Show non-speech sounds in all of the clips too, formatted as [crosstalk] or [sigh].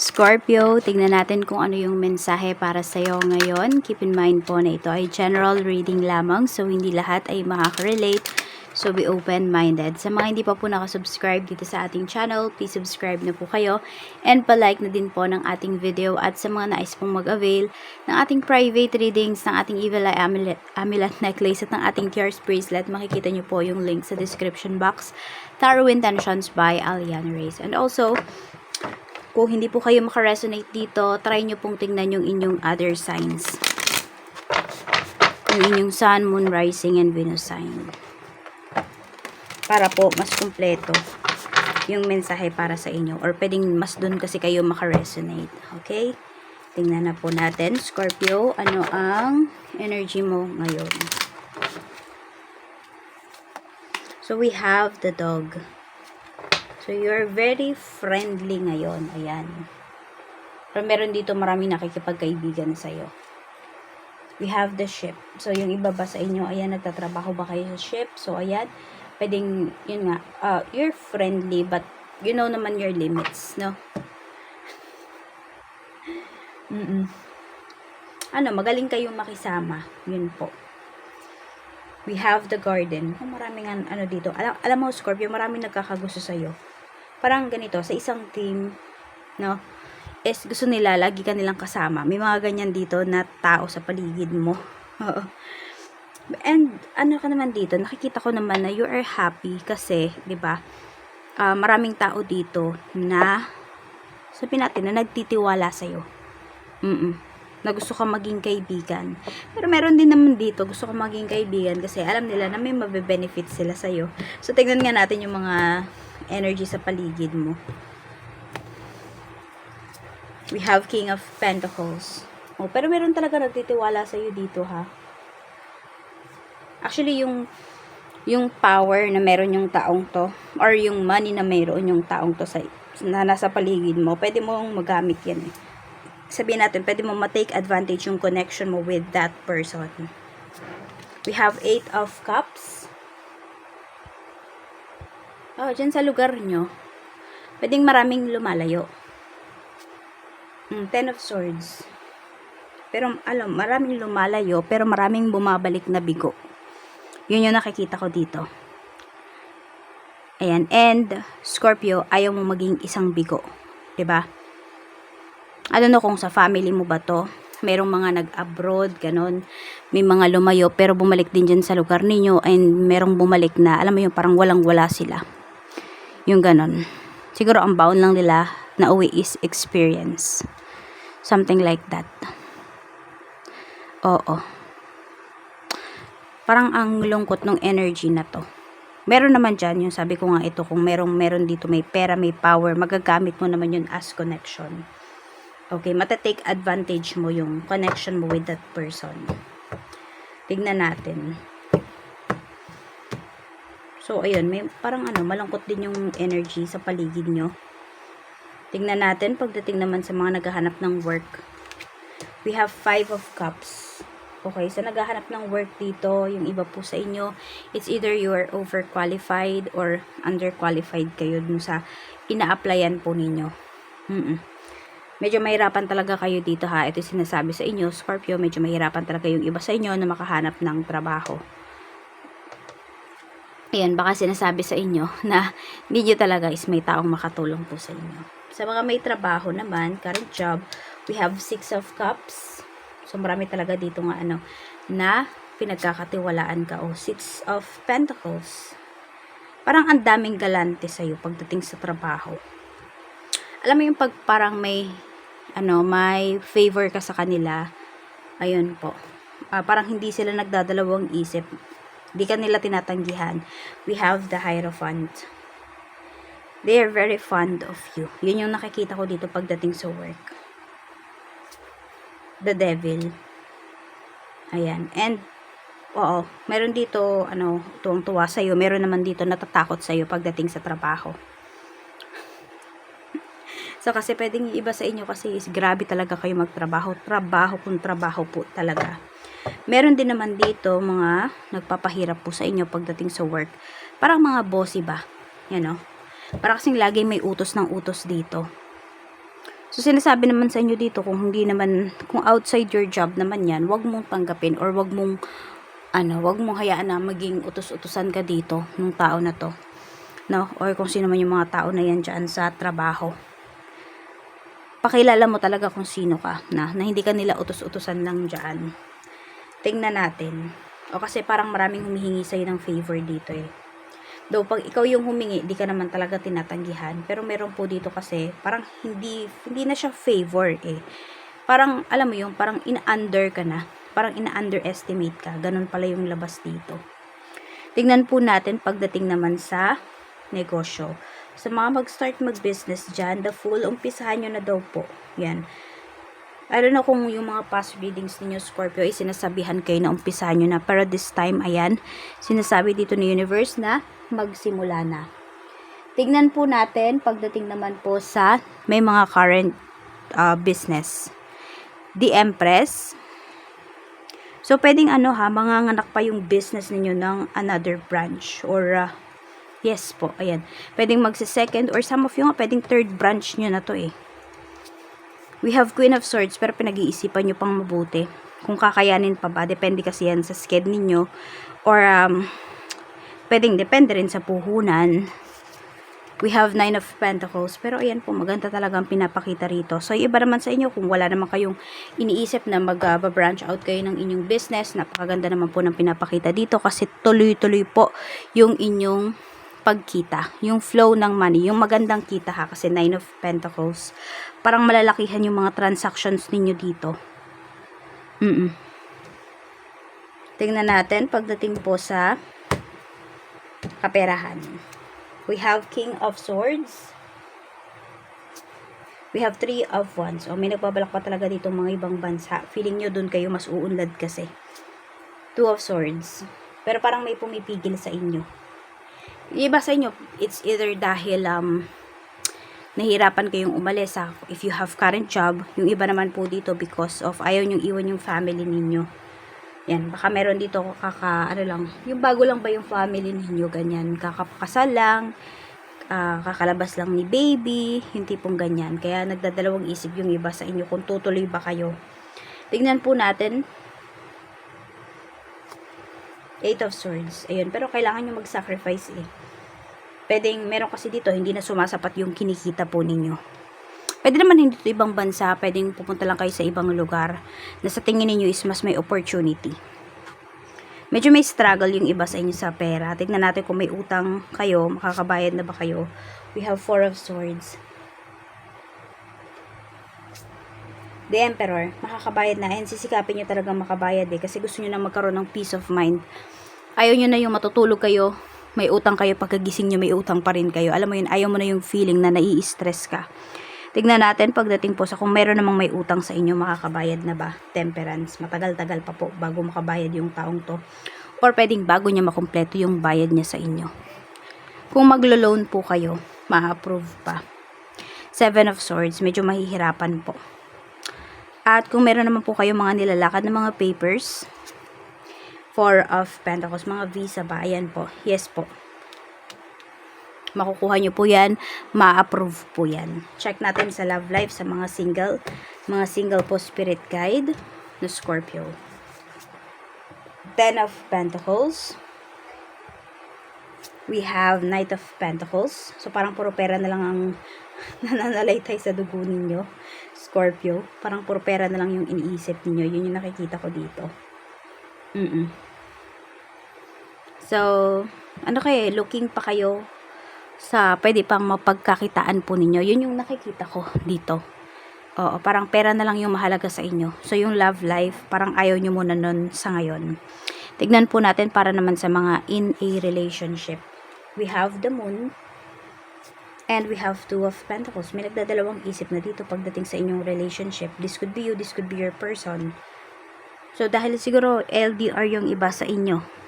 Scorpio, tingnan natin kung ano yung mensahe para sa iyo ngayon. Keep in mind po na ito ay general reading lamang, so hindi lahat ay makaka-relate. So be open-minded. Sa mga hindi pa po nakasubscribe dito sa ating channel, please subscribe na po kayo. And palike na din po ng ating video. At sa mga nais pong mag-avail ng ating private readings, ng ating Evil Eye Amulet, amulet Necklace at ng ating Tears Bracelet, makikita nyo po yung link sa description box. Tarot Intentions by Aliana Reyes. And also, kung hindi po kayo makaresonate dito, try nyo pong tingnan yung inyong other signs. Yung inyong Sun, Moon, Rising, and Venus sign. Para po mas kumpleto yung mensahe para sa inyo. Or pwedeng mas dun kasi kayo makaresonate. Okay? Tingnan na po natin. Scorpio, ano ang energy mo ngayon? So, we have the dog. So, you're very friendly ngayon. Ayan. Pero meron dito marami nakikipagkaibigan sa'yo. We have the ship. So, yung iba ba sa inyo, ayan, nagtatrabaho ba kayo sa ship? So, ayan, pwedeng, yun nga, uh, you're friendly, but you know naman your limits, no? [laughs] Mm-mm. Ano, magaling kayong makisama. Yun po. We have the garden. Oh, maraming an- ano dito. Alam, alam mo, Scorpio, maraming nagkakagusto sa'yo. Parang ganito, sa isang team, no, is gusto nila, lagi ka nilang kasama. May mga ganyan dito na tao sa paligid mo. [laughs] Oo. And, ano ka naman dito, nakikita ko naman na you are happy kasi, di ba, ah, maraming tao dito na, sabihin natin, na nagtitiwala sa'yo. Mm na gusto ka maging kaibigan. Pero meron din naman dito, gusto ka maging kaibigan kasi alam nila na may mabe-benefit sila sa'yo. So, tignan nga natin yung mga energy sa paligid mo. We have King of Pentacles. Oh, pero meron talaga nagtitiwala sa'yo dito, ha? Actually, yung yung power na meron yung taong to or yung money na meron yung taong to sa na nasa paligid mo, pwede mong magamit yan eh sabihin natin, pwede mo ma-take advantage yung connection mo with that person. We have eight of cups. Oh, dyan sa lugar nyo, pwedeng maraming lumalayo. Mm, ten of swords. Pero, alam, maraming lumalayo, pero maraming bumabalik na bigo. Yun yung nakikita ko dito. Ayan. And, Scorpio, ayaw mo maging isang bigo. ba? I don't know kung sa family mo ba to. Merong mga nag-abroad, ganon. May mga lumayo, pero bumalik din dyan sa lugar ninyo. And merong bumalik na, alam mo yung parang walang-wala sila. Yung ganon. Siguro ang bound lang nila na uwi is experience. Something like that. Oo. Parang ang lungkot ng energy na to. Meron naman dyan, yung sabi ko nga ito, kung merong meron dito may pera, may power, magagamit mo naman yun as connection. Okay, matatake advantage mo yung connection mo with that person. Tignan natin. So, ayun, may parang ano, malungkot din yung energy sa paligid nyo. Tignan natin, pagdating naman sa mga naghahanap ng work. We have five of cups. Okay, sa naghahanap ng work dito, yung iba po sa inyo, it's either you are overqualified or underqualified kayo dun sa ina-applyan po ninyo. Mm-mm medyo mahirapan talaga kayo dito ha. Ito sinasabi sa inyo, Scorpio, medyo mahirapan talaga yung iba sa inyo na makahanap ng trabaho. Ayan, baka sinasabi sa inyo na hindi talaga is may taong makatulong po sa inyo. Sa mga may trabaho naman, current job, we have six of cups. So, marami talaga dito nga ano, na pinagkakatiwalaan ka o six of pentacles. Parang ang daming galante sa'yo pagdating sa trabaho. Alam mo yung pag parang may ano, may favor ka sa kanila, ayun po. Uh, parang hindi sila nagdadalawang isip. Hindi ka nila tinatanggihan. We have the Hierophant. They are very fond of you. Yun yung nakikita ko dito pagdating sa work. The Devil. Ayan. And, oo, meron dito, ano, tuwang-tuwa sa'yo. Meron naman dito natatakot sa'yo pagdating sa trabaho. So, kasi pwedeng iba sa inyo kasi is grabe talaga kayo magtrabaho. Trabaho kung trabaho po talaga. Meron din naman dito mga nagpapahirap po sa inyo pagdating sa work. Parang mga bossy ba? Yan o. Para kasing lagi may utos ng utos dito. So, sinasabi naman sa inyo dito, kung hindi naman, kung outside your job naman yan, wag mong tanggapin or wag mong, ano, wag mong hayaan na maging utos-utusan ka dito ng tao na to. No? Or kung sino man yung mga tao na yan dyan sa trabaho. Pakilala mo talaga kung sino ka, na, na hindi ka nila utos-utusan lang dyan. Tingnan natin. O kasi parang maraming humihingi sa'yo ng favor dito eh. Though, pag ikaw yung humingi, di ka naman talaga tinatanggihan. Pero meron po dito kasi, parang hindi, hindi na siya favor eh. Parang, alam mo yung, parang in-under ka na. Parang ina-underestimate ka. Ganun pala yung labas dito. Tingnan po natin pagdating naman sa negosyo. Sa mga mag-start mag-business dyan, the full, umpisahan nyo na daw po. Yan. I don't know kung yung mga past readings ninyo, Scorpio, ay sinasabihan kayo na umpisahan nyo na. Pero this time, ayan, sinasabi dito ni Universe na magsimula na. Tignan po natin, pagdating naman po sa may mga current uh, business. The Empress. So, pwedeng ano ha, mga nganak pa yung business ninyo ng another branch. Or, uh, yes po, ayan. Pwedeng magsi-second or some of you nga, pwedeng third branch nyo na to eh. We have Queen of Swords, pero pinag-iisipan nyo pang mabuti. Kung kakayanin pa ba, depende kasi yan sa sked ninyo. Or, um, pwedeng depende rin sa puhunan. We have Nine of Pentacles, pero ayan po, maganda talaga ang pinapakita rito. So, iba naman sa inyo, kung wala naman kayong iniisip na mag-branch out kayo ng inyong business, napakaganda naman po ng pinapakita dito kasi tuloy-tuloy po yung inyong pagkita, yung flow ng money, yung magandang kita ha, kasi Nine of Pentacles. Parang malalakihan yung mga transactions ninyo dito. Mm, -mm. Tingnan natin pagdating po sa kaperahan. We have King of Swords. We have Three of Wands. O, may nagbabalak pa talaga dito mga ibang bansa. Feeling nyo dun kayo mas uunlad kasi. Two of Swords. Pero parang may pumipigil sa inyo. Iba sa inyo, it's either dahil um, nahirapan kayong umalis sa if you have current job. Yung iba naman po dito because of ayaw nyong iwan yung family ninyo. Yan, baka meron dito kaka, ano lang, yung bago lang ba yung family ninyo, ganyan, kakapakasal lang, uh, kakalabas lang ni baby, yung tipong ganyan. Kaya nagdadalawang isip yung iba sa inyo kung tutuloy ba kayo. Tignan po natin. Eight of Swords. Ayun, pero kailangan nyo mag-sacrifice eh. Pwedeng, meron kasi dito, hindi na sumasapat yung kinikita po ninyo. Pwede naman hindi dito ibang bansa, pwedeng pupunta lang kayo sa ibang lugar na sa tingin ninyo is mas may opportunity. Medyo may struggle yung iba sa inyo sa pera. Tignan natin kung may utang kayo, makakabayad na ba kayo. We have Four of Swords. The Emperor, makakabayad na. And sisikapin nyo talaga makabayad eh. Kasi gusto nyo na magkaroon ng peace of mind. Ayaw nyo na yung matutulog kayo, may utang kayo, pagkagising nyo may utang pa rin kayo. Alam mo yun, ayaw mo na yung feeling na nai-stress ka. Tignan natin pagdating po sa kung meron namang may utang sa inyo, makakabayad na ba? Temperance. Matagal-tagal pa po bago makabayad yung taong to. Or pwedeng bago niya makumpleto yung bayad niya sa inyo. Kung maglo-loan po kayo, ma-approve pa. Seven of Swords, medyo mahihirapan po. At kung meron naman po kayo mga nilalakad na mga papers, Four of Pentacles, mga visa ba? Ayan po. Yes po. Makukuha nyo po yan. Ma-approve po yan. Check natin sa love life sa mga single. Mga single po spirit guide na Scorpio. Ten of Pentacles. We have Knight of Pentacles. So, parang puro pera na lang ang [laughs] nananalaytay sa dugo ninyo. Scorpio. Parang puro pera na lang yung iniisip ninyo. Yun yung nakikita ko dito. Mm-mm. So, ano kayo, looking pa kayo sa pwede pang mapagkakitaan po ninyo. Yun yung nakikita ko dito. Oo, parang pera na lang yung mahalaga sa inyo. So, yung love life, parang ayaw nyo muna nun sa ngayon. Tignan po natin para naman sa mga in a relationship. We have the moon, and we have two of pentacles. May nagdadalawang isip na dito pagdating sa inyong relationship. This could be you, this could be your person. So, dahil siguro LDR yung iba sa inyo.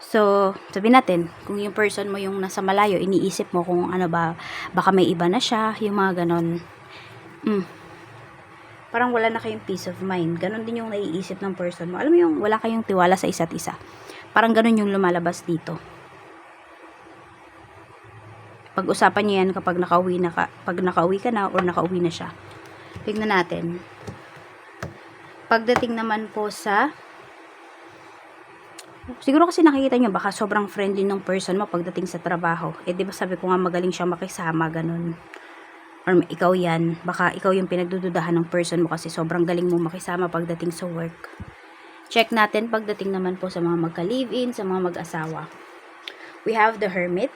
So, sabi natin, kung yung person mo yung nasa malayo, iniisip mo kung ano ba, baka may iba na siya, yung mga ganon. Mm. Parang wala na kayong peace of mind. Ganon din yung naiisip ng person mo. Alam mo yung wala kayong tiwala sa isa't isa. Parang ganon yung lumalabas dito. Pag-usapan niyo yan kapag nakauwi na ka, pag nakauwi ka na or nakauwi na siya. Tignan natin. Pagdating naman po sa Siguro kasi nakikita nyo, baka sobrang friendly ng person mo pagdating sa trabaho. Eh, di ba sabi ko nga magaling siya makisama, ganun. Or ikaw yan, baka ikaw yung pinagdududahan ng person mo kasi sobrang galing mo makisama pagdating sa work. Check natin pagdating naman po sa mga magka-live-in, sa mga mag-asawa. We have the Hermit.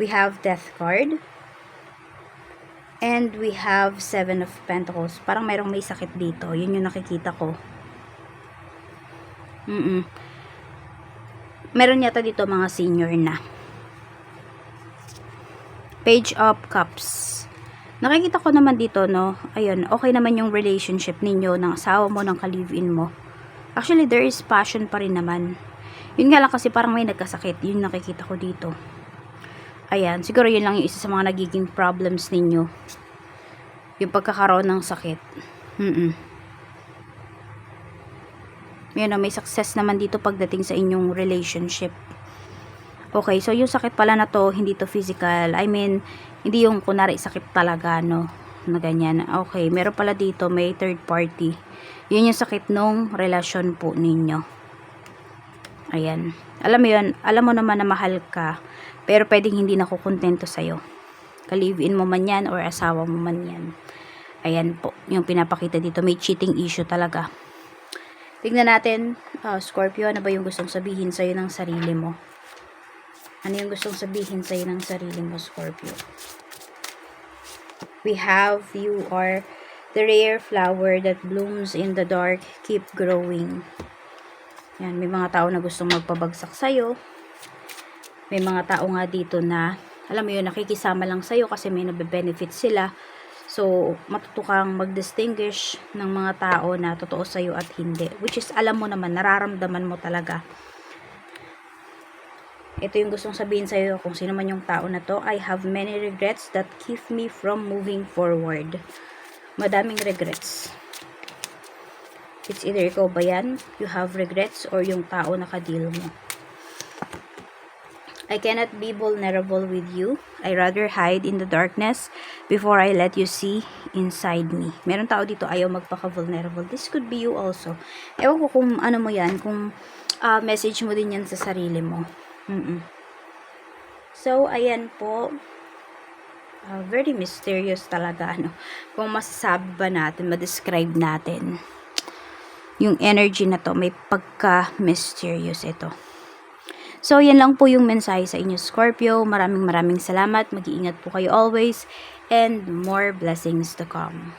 We have Death card. And we have Seven of Pentacles. Parang mayroong may sakit dito. Yun yung nakikita ko. Mm Meron yata dito mga senior na. Page of Cups. Nakikita ko naman dito, no, ayun, okay naman yung relationship ninyo ng asawa mo, ng ka-live-in mo. Actually, there is passion pa rin naman. Yun nga lang kasi parang may nagkasakit. Yun nakikita ko dito. Ayan, siguro yun lang yung isa sa mga nagiging problems ninyo. Yung pagkakaroon ng sakit. Mm-mm. Yun, no, may success naman dito pagdating sa inyong relationship. Okay, so yung sakit pala na to, hindi to physical. I mean, hindi yung kunari sakit talaga, no? Na ganyan. Okay, meron pala dito, may third party. Yun yung sakit nung relasyon po ninyo. Ayan. Alam mo yun, alam mo naman na mahal ka, pero pwedeng hindi nakukontento sa'yo. Ka-live-in mo man yan or asawa mo man yan. Ayan po, yung pinapakita dito. May cheating issue talaga. Tignan natin, uh, Scorpio, ano ba yung gustong sabihin sa'yo ng sarili mo? Ano yung gustong sabihin sa'yo ng sarili mo, Scorpio? We have, you are the rare flower that blooms in the dark, keep growing. Yan, may mga tao na gustong magpabagsak sa'yo. May mga tao nga dito na, alam mo yun, nakikisama lang sa'yo kasi may nabe-benefit sila. So, matuto mag-distinguish ng mga tao na totoo sa'yo at hindi. Which is, alam mo naman, nararamdaman mo talaga ito yung gustong sabihin sa iyo kung sino man yung tao na to. I have many regrets that keep me from moving forward. Madaming regrets. It's either ikaw ba yan, you have regrets, or yung tao na kadil mo. I cannot be vulnerable with you. I rather hide in the darkness before I let you see inside me. Meron tao dito ayaw magpaka-vulnerable. This could be you also. Ewan ko kung ano mo yan, kung uh, message mo din yan sa sarili mo. Mm-mm. So, ayan po. Uh, very mysterious talaga, ano. Kung masasabi ba natin, ma-describe natin. Yung energy na to, may pagka-mysterious ito. So, yan lang po yung mensahe sa inyo, Scorpio. Maraming maraming salamat. Mag-iingat po kayo always. And more blessings to come.